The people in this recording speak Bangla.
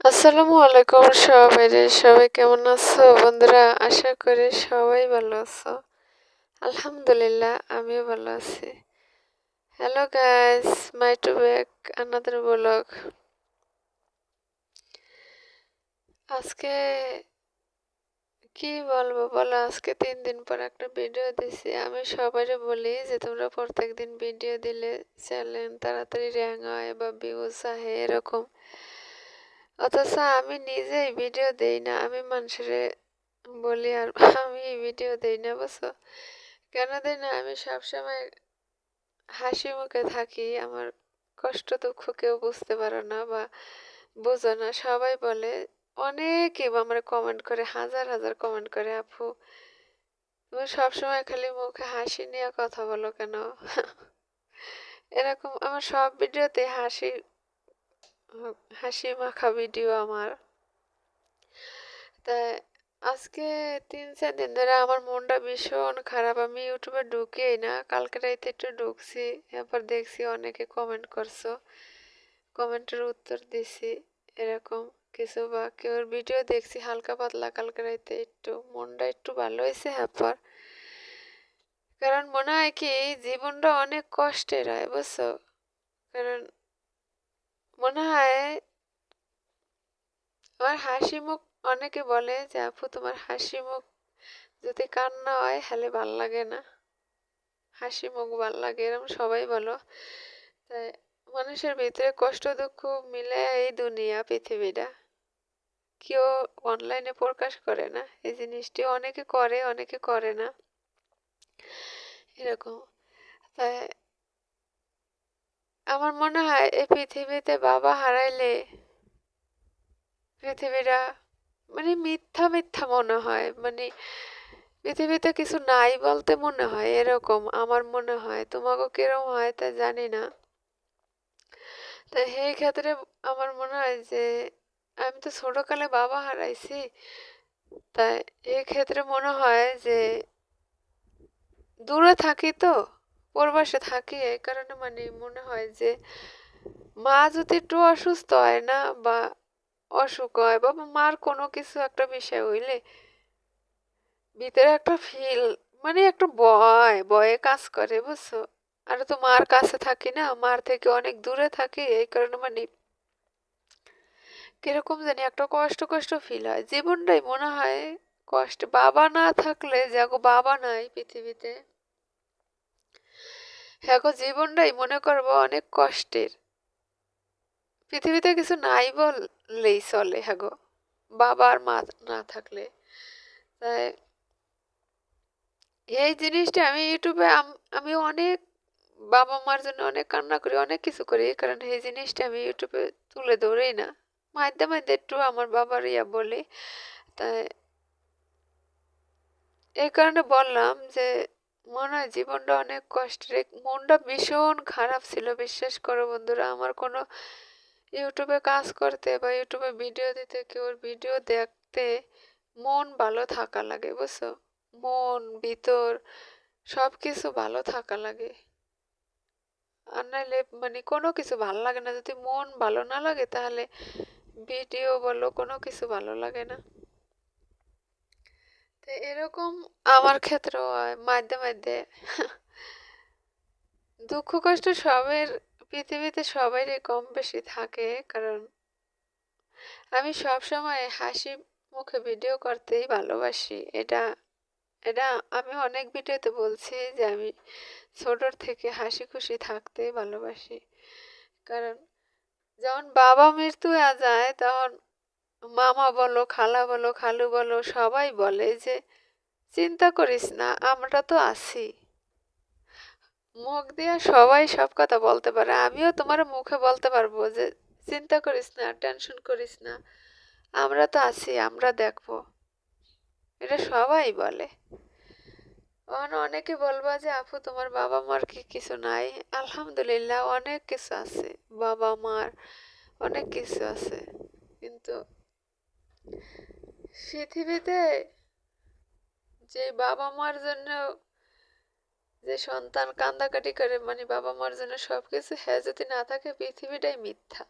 আসসালামু আলাইকুম সবাই রে সবাই কেমন আছো? বন্ধুরা, আশা করি সবাই ভালো আছো। আলহামদুলিল্লাহ, আমিও ভালো আছি। Hello guys my to back another blog আজকে কি বলব বলো? আজকে তিন দিন পর একটা ভিডিও দিছি। আমি সবাই বলি যে, তোমরা প্রত্যেক দিন ভিডিও দিলে চ্যানেল তাড়াতাড়ি র্যাং হয় বা ভিউজ আহে এরকম। অথচ আমি নিজেই ভিডিও দেই না, আমি মানুষের বলি আর আমি ভিডিও দেই না, বুঝছ? কেন দেই না? আমি সবসময় হাসি মুখে থাকি, আমার কষ্ট দুঃখ কেউ বুঝতে পারো না বা বোঝো না। সবাই বলে অনেকে আমার কমেন্ট করে, হাজার হাজার কমেন্ট করে, আপু, তুমি সবসময় খালি মুখে হাসি নিয়ে কথা বলো কেন? এরকম আমার সব ভিডিওতে হাসি হাসি মাখা ভিডিও আমার। তাই আজকে তিন চার দিন ধরে আমার মনটা ভীষণ খারাপ। আমি ইউটিউবে ঢুকেই না, কালকে রাইতে একটু ঢুকছি, এরপর দেখছি অনেকে কমেন্ট করছ কমেন্টের উত্তর দিছি, এরকম কিছু বা কেউ ভিডিও দেখছি হালকা পাতলা কালকে রাইতে একটু, মনটা একটু ভালো হয়েছে এরপর। কারণ মনে হয় কি, জীবনটা অনেক কষ্টের হয়, বুঝছ? কারণ মনে হয় আমার হাসি মুখ অনেকে বলে যে, আপু, তোমার হাসি মুখ যদি কান্না হয় হলে ভালো লাগে না। হাসি মুখ ভালো লাগে এরকম সবাই বলো। তাই মানুষের ভিতরে কষ্ট দুঃখ মিলে এই দুনিয়া, পৃথিবীটা। কেউ অনলাইনে প্রকাশ করে না, এই জিনিসটি অনেকে করে অনেকে করে না। এরকম। তাই আমার মনে হয় এই পৃথিবীতে বাবা হারাইলে পৃথিবীটা মানে মিথ্যা মিথ্যা মনে হয়। মানে পৃথিবীতে কিছু নাই বলতে মনে হয় এরকম আমার মনে হয়। তোমাকেও কিরম হয় তা জানি না। তা সেই ক্ষেত্রে আমার মনে হয় যে আমি তো ছোটকালে বাবা হারাইছি। তাই এই ক্ষেত্রে মনে হয় যে দূরে থাকি তো। প্রবাসে থাকি, এই কারণে মানে মনে হয় যে মা যদি একটু অসুস্থ হয় না বা অসুখ হয় বা মার কোনো কিছু একটা বিষয় হইলে ভিতরে একটা ফিল মানে একটা ভয়, ভয়ে কাজ করে, বুঝছ? আর তো মার কাছে থাকি না, মার থেকে অনেক দূরে থাকি, এই কারণে মানে কীরকম জানি একটা কষ্ট কষ্ট ফিল হয়। জীবনটাই মনে হয় কষ্ট, বাবা না থাকলে, যাগো বাবা নাই পৃথিবীতে। হ্যাঁ জীবনটাই, মনে করব, অনেক কষ্টের। পৃথিবীতে কিছু নাই বললেই চলে হ্যাঁ গো বাবা আর মা না থাকলে। তাই এই জিনিসটা আমি ইউটিউবে আমি অনেক বাবা মার জন্য অনেক কান্না করি, অনেক কিছু করি, কারণ এই জিনিসটা আমি ইউটিউবে তুলে ধরেই না। মাঝে মাঝে একটু আমার বাবার ইয়া বলি। তাই এই কারণে বললাম যে মনে হয় জীবনটা অনেক কষ্টের। মনটা ভীষণ খারাপ ছিল, বিশ্বাস করো বন্ধুরা। আমার কোনো ইউটিউবে কাজ করতে বা ইউটিউবে ভিডিও দিতে, কেউ ভিডিও দেখতে মন ভালো থাকা লাগে, বুঝছ? মন, ভিতর সব কিছু ভালো থাকা লাগে। আর নাহলে মানে কোনো কিছু ভালো লাগে না। যদি মন ভালো না লাগে, তাহলে ভিডিও বলো কোনো কিছু ভালো লাগে না। তো এরকম আমার ক্ষেত্রেও হয়, মাঝে মাঝে। দুঃখ কষ্ট সবের, পৃথিবীতে সবারই কম বেশি থাকে, কারণ আমি সব সময় হাসি মুখে ভিডিও করতেই ভালোবাসি। এটা এটা আমি অনেক ভিডিওতে বলছি যে আমি ছোটোর থেকে হাসি খুশি থাকতেই ভালোবাসি। কারণ যখন বাবা মৃত্যু হয়ে যায়, তখন মামা বলো, খালা বলো, খালু বলো, সবাই বলে যে, চিন্তা করিস না, আমরা তো আছি। মুখ দিয়ে সবাই সব কথা বলতে পারে। আমিও তোমার মুখে বলতে পারব যে, চিন্তা করিস না, টেনশন করিস না, আমরা তো আছি, আমরা দেখব। এটা সবাই বলে। অনেকে বলবা যে, আপু, তোমার বাবা মার কি কিছু নাই? আলহামদুলিল্লাহ, অনেক কিছু আছে। বাবা মার অনেক কিছু আছে। কিন্তু পৃথিবীতে যে বাবা মার জন্য যে সন্তান কান্দাকাটি করে মানে বাবা মার জন্য সবকিছু হ্যাঁ যদি না থাকে, পৃথিবীটাই মিথ্যা।